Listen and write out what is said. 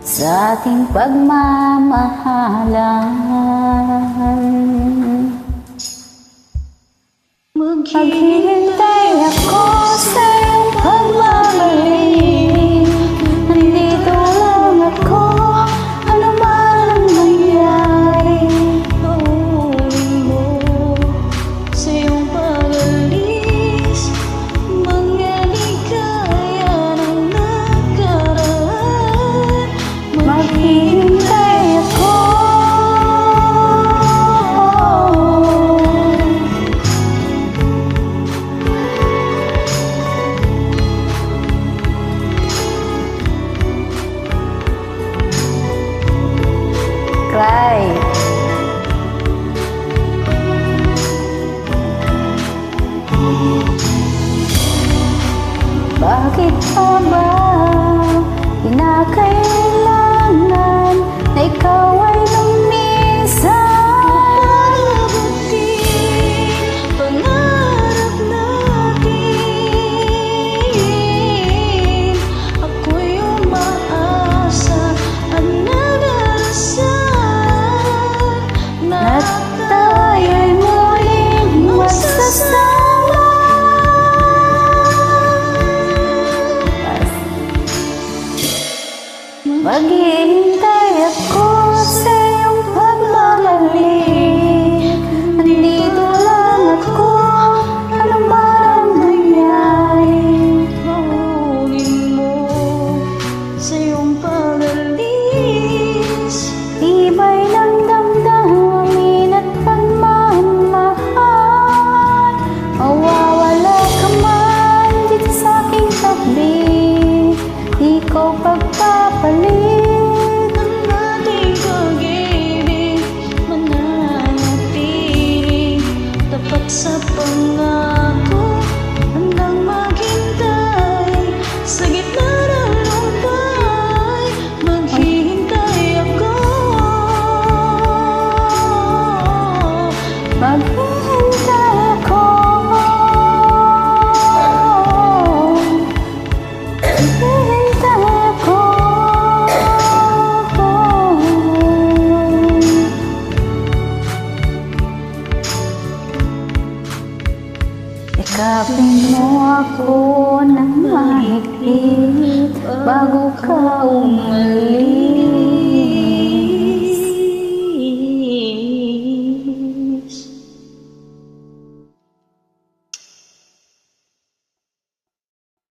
sa ating pagmamahalan. Maghihintay Bakit pa ba kinakailangan na ikaw ay Ikapin mo ako ng mahigpit Bago ka umalis